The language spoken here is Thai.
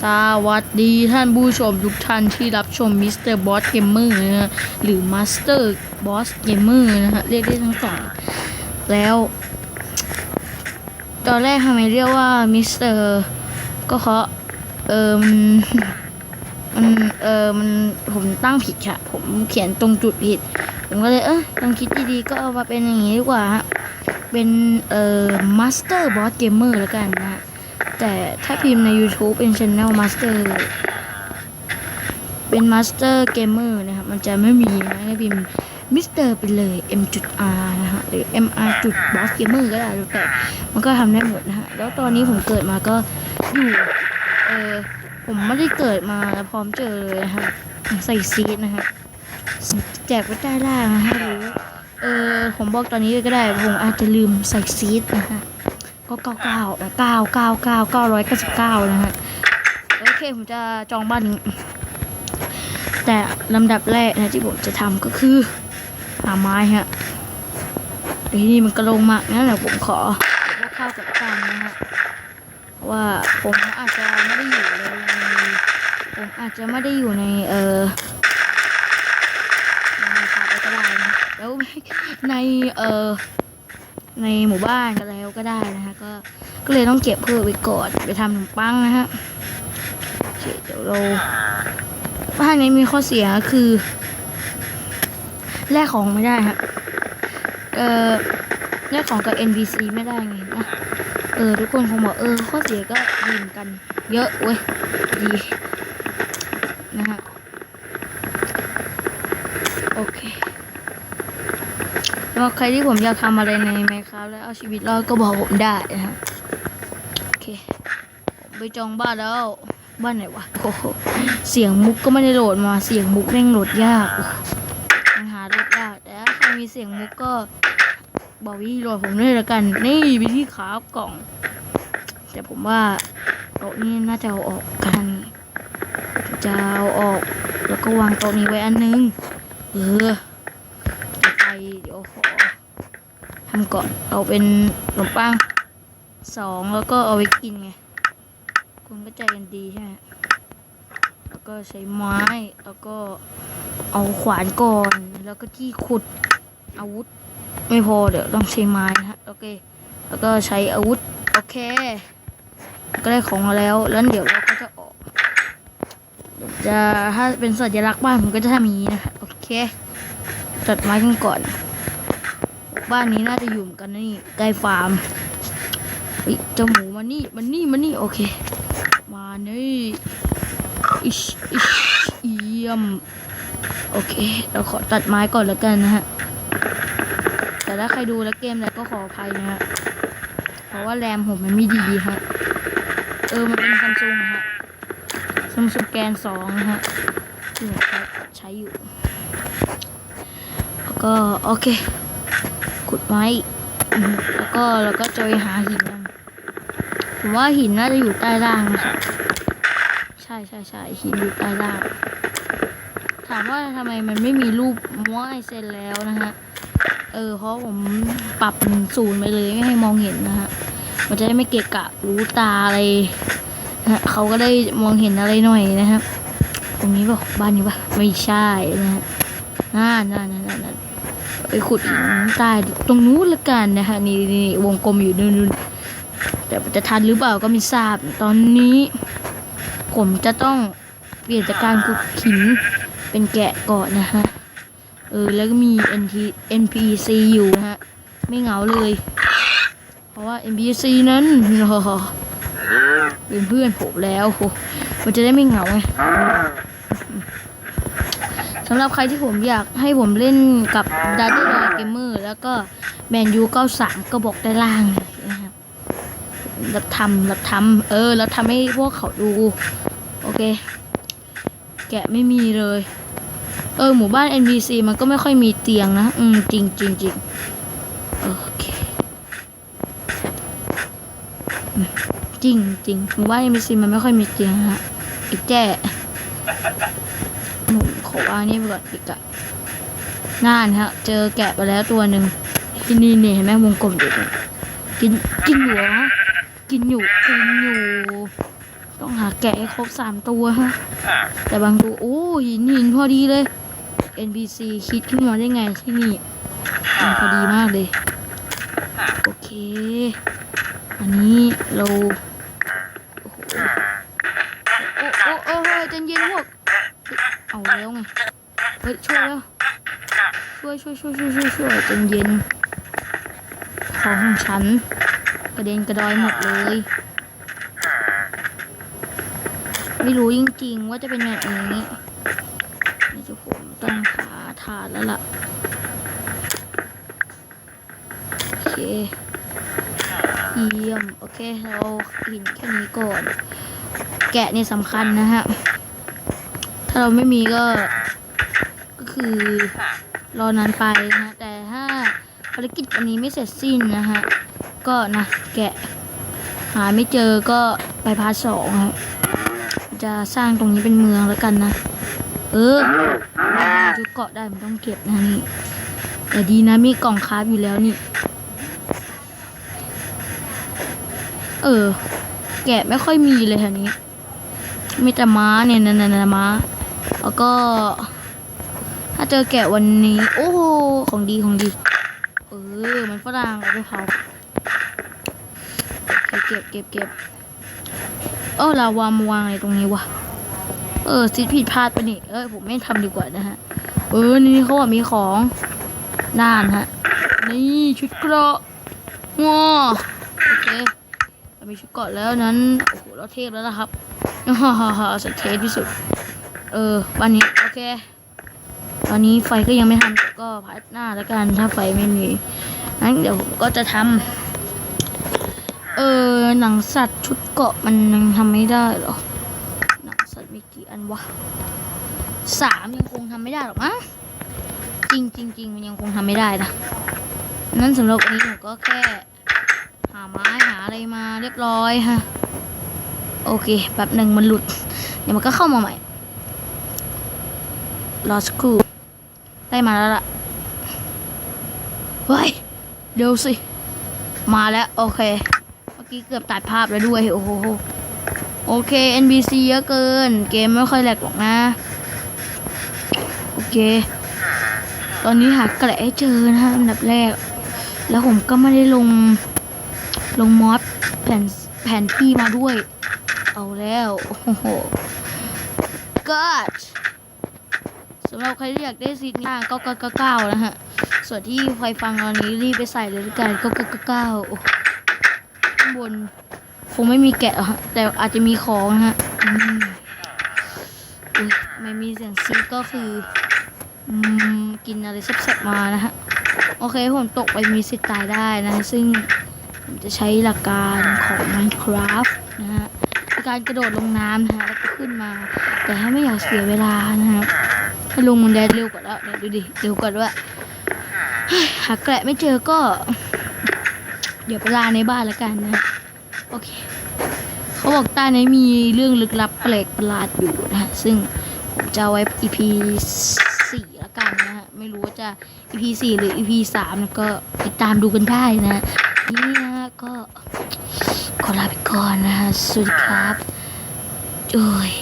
สวัสดีท่านผู้ชมทุกท่านที่รับชมมิสเตอร์บอสเกมเมอร์นะฮะหรือมาสเตอร์บอสเกมเมอร์นะฮะเรียกได้ทั้งสองแล้ว ตอนแรกทำไมเรียกว่ามิสเตอร์ก็เพราะเออมันมันเออมันผมตั้งผิดค่ะ ผมเขียนตรงจุดผิด ผมก็เลยเออลองคิดดีๆก็เอามาเป็นอย่างนี้ดีกว่าฮะเป็นเอ่อมาสเตอร์บอสเกมเมอร์แล้วกันนะฮะ แต่ถ้าพิมพ์ใน YouTube เป็น Channel Master เป็น Master Gamer นะครับมันจะไม่มีนะให้พิมพ์ Mr. ไปเลย M.R นะฮะหรือ MR จุด Boss Gamer ก็ได้แต่มันก็ทำได้หมดนะฮะแล้วตอนนี้ผมเกิดมาก็อยู่เออผมไม่ได้เกิดมาแล้วพร้อมเจอเลยนะฮะใส่ซีดนะฮะแจกไว้ใต้ล่างนะฮะหรือเออผมบอกตอนนี้ก็ได้ผมอาจจะลืมใส่ซีดนะฮะ ก็เก้าเก้าเก้าเก้าเก้าเก้าร้อยเก้าสิบเก้านะฮะโอเคผมจะจองบ้านนี้ แต่ลำดับแรกนะที่ผมจะทำก็คือหาไม้ฮะไอ้นี่มันกระลงมากงั้นแหละผมขอเดี๋ยวเข้ากับกันนะฮะเพราะว่าผมอาจจะไม่ได้อยู่ในผมอาจจะไม่ได้อยู่ในเออในคาไปก็ได้นะแล้วในเออ ในหมู่บ้านก็แล้วก็ได้นะฮะก็ก็เลยต้องเก็บเพื่อไว้ก่อนไปทำขนมปังนะฮะเดี๋ยวเราบ้านนี้มีข้อเสียคือแลกของไม่ได้ฮะเออแลกของกับ NPC ไม่ได้ไงนะเออทุกคนคงบอกเออข้อเสียก็ดีเหมือนกัน เยอะเว้ยดีนะฮะโอเค แล้วใครที่ผมอยากทำอะไรในไมครับแล้วเอาชีวิตรอดก็บอกผมได้นะฮะโอเคไปจองบ้านแล้ว บ้านไหนวะโอ้โหเสียงมุกก็ไม่ได้โหลดมา เสียงมุกแม่งโหลดยากมันหาโหลดยากแต่ถ้าใครมีเสียงมุกก็บอกวิธีโหลดผมด้วยละกัน นี่วิธีขาวกล่อง แต่ผมว่าโต๊ะนี้น่าจะเอาออกกัน จะเอาออก แล้วก็วางโต๊ะนี้ไว้อันนึง เออ ไปเดี๋ยวขอ ทำก่อนเอาเป็นขนมปังสองแล้วก็เอาไว้กินไงคนก็ใจกันดีใช่ไหมแล้วก็ใช้ไม้แล้วก็เอาขวานก่อน แล้วก็ที่ขุดอาวุธ ไม่พอเดี๋ยวต้องใช้ไม้นะฮะโอเค แล้วก็ใช้อาวุธโอเค ก็ได้ของมาแล้วแล้วเดี๋ยวเราก็จะออกจะถ้าเป็นสัญลักษณ์บ้านผมก็จะทำอย่างนี้นะคะโอเคตัดไม้กันก่อน บ้านนี้น่าจะอยู่กันนี่ใกล้ฟาร์มเฮ้ยเจ้าหมูมานี่มานี่มานี่โอเค มานี่อิชอิชเยี่ยมโอเค เราขอตัดไม้ก่อนแล้วกันนะฮะ แต่ถ้าใครดูแล้วเกมอะไรก็ขออภัยนะฮะ เพราะว่าแรมผมมันไม่ดีฮะ เออ มันเป็นซัมซุงนะฮะซัมซุงแกนสองนะฮะที่ผมใช้อยู่ แล้วก็โอเค ขุดไม้แล้วก็แล้วก็จะไปหาหินกันผมว่าหินน่าจะอยู่ใต้ล่างนะครับใช่ใช่ใช่หินอยู่ใต้ล่าง ถามว่าทำไมมันไม่มีรูปม้วไอเซนแล้วนะฮะเออเพราะผมปรับศูนย์ไปเลยไม่ให้มองเห็นนะฮะมันจะได้ไม่เกะกะรู้ตาอะไรนะฮะเขาก็ได้มองเห็นอะไรหน่อยนะครับ ตรงนี้ป่ะบ้านนี้ป่ะไม่ใช่นะฮะน่าน่าน่าน่าน่า ขุดหินใต้ตรงนู้นละกันนะคะนี่นี่วงกลมอยู่นู่นแต่จะทันหรือเปล่าก็ไม่ทราบตอนนี้ ผมจะต้องเปลี่ยนจากการขุดหินเป็นแกะก่อนนะฮะเออแล้วก็มี NT NPC อยู่นะฮะไม่เหงาเลย เพราะว่า NPC นั้นเป็นเพื่อนผมแล้วมันจะได้ไม่เหงาไงำหรับใครที่ผมอยากให้ผมเล่นกับดาร์ดดาเกมเมอร์แล้วก็แมนยู93ก็บอกได้ล่างเลยนะครับรับทำรับทำเออรับทำให้พวกเขาดู โอเค แกะไม่มีเลย เออ หมู่บ้าน NPC มันก็ไม่ค่อยมีเตียงนะ อืม จริงจริงจริงโอเคจริงจริงหมู่บ้าน NPC มันไม่ค่อยมีเตียงนะฮะไอ้แจ้ ว่านี่ไปก่อนอีกอะน่านฮะ เจอแกะไปแล้วตัวหนึ่งที่นี่เนี่ยเห็นไหมวงกลมอยู่กินกินอยู่เหรอกินอยู่กินอยู่ ต้องหาแกะให้ครบสามตัวฮะ แต่บางตัวโอ้หินหินพอดีเลย NPC คิดขึ้นมาได้ไงที่นี่มันพอดีมากเลย โอเค อันนี้เราโอ้โหโอ้โอ้โอ้โอ้ใจเย็นพวก เอาแล้วไงเฮ้ยช่วยแล้วช่วยช่วยช่วยช่วยช่วยช่วยใจเย็นของฉัน กระเด็นกระดอยหมดเลย ไม่รู้จริงๆว่าจะเป็นแบบนี้นี่จะผมต้องหาถาดแล้วล่ะ โอเคเยี่ยม โอเค เราหินแค่นี้ก่อน แกะนี่สำคัญนะฮะ ถ้าเราไม่มีก็ ก็คือรอนานไปนะแต่ถ้าภารกิจอันนี้ไม่เสร็จสิ้นนะฮะ ก็นะแกะ หาไม่เจอก็ไปพาร์ทสองครับจะสร้างตรงนี้เป็นเมืองแล้วกันนะ เออจุดเกาะได้มันต้องเก็บนะนี่แต่ดีนะมีกล่องคราฟอยู่แล้วนี่ เออ แกะไม่ค่อยมีเลยแถวนี้ มีแต่ม้าเนี่ยนั่นๆม้า แล้วก็ ถ้าเจอแกะวันนี้ โอ้โหของดีของดี เออ มันฝรั่งเอาไปเผาเก็บเก็บเก็บเออลาวามาวางอะไรตรงนี้วะ เออซิดผิดพลาดไปนี่ เออผมไม่ทำดีกว่านะฮะ เออ นี่เขาบอกมีของน่านฮะ นี่ชุดเกราะง้อโอเคเรามีชุดเกราะแล้วนั้น โอ้โห เราเทพแล้วนะครับฮ่าฮ่าฮ่าสุดเทพที่สุด เออวันนี้โอเค ตอนนี้ไฟก็ยังไม่ทำก็พัดหน้าแล้วกันถ้าไฟไม่มีงั้นเดี๋ยวผมก็จะทำเออหนังสัตว์ชุดเกาะมันยังทำไม่ได้หรอหนังสัตว์มีกี่อันวะสามยังคงทำไม่ได้หรอกมั้งจริงจริงจริงมันยังคงทำไม่ได้นะนั้นสำหรับวันนี้ผมก็แค่หาไม้หาอะไรมาเรียบร้อยฮะโอเคแป๊บหนึ่งมันหลุด เดี๋ยวมันก็เข้ามาใหม่ รอสักครู่ได้มาแล้วล่ะเฮ้ยเดี๋ยวสิ มาแล้วโอเค เมื่อกี้เกือบตัดภาพแล้วด้วย โอ้โหโอเค NBC เยอะเกิน เกมไม่ค่อยแหลกหรอกนะ โอเค ตอนนี้หาแกละให้เจอนะอันดับแรก แล้วผมก็ไม่ได้ลง ลงมอสแผ่นแผ่นที่มาด้วย เอาแล้ว โอ้โห God ำหรับใครที่อยากได้ซีดหน้าก็ก็เก้านะฮะ ส่วนที่ใครฟังตอนนี้รีบไปใส่เลยละกันก็ก็เก้าข้างบนคงไม่มีแกะหรอกฮะแต่อาจจะมีของนะฮะอุ้ยไม่มีเสียงซีดก็คืออืมกินอะไรแซ่บๆมานะฮะ โอเคผมตกไปมีสิทธิ์ตายได้นะ ซึ่งผมจะใช้หลักการของ Minecraft นะฮะการกระโดดลงน้ำนะฮะแล้วก็ขึ้นมา แต่ถ้าไม่อยากเสียเวลานะครับ ถ้าลงมันแดดเร็วกว่าแล้วเนี่ยดูดิเร็วกว่าด้วยหาแกะไม่เจอก็ เดี๋ยวไปลาในบ้านแล้วกันนะโอเคเขาบอกใต้นี้มีเรื่องลึกลับแปลกประหลาดอยู่นะซึ่งผมจะเอาไว้ EP สี่แล้วกันนะฮะไม่รู้ว่าจะ EP สี่หรือ EP สามก็ติดตามดูกันได้นะนี่นะฮะก็ขอลาไปก่อนนะฮะสวัสดีครับโอ้ย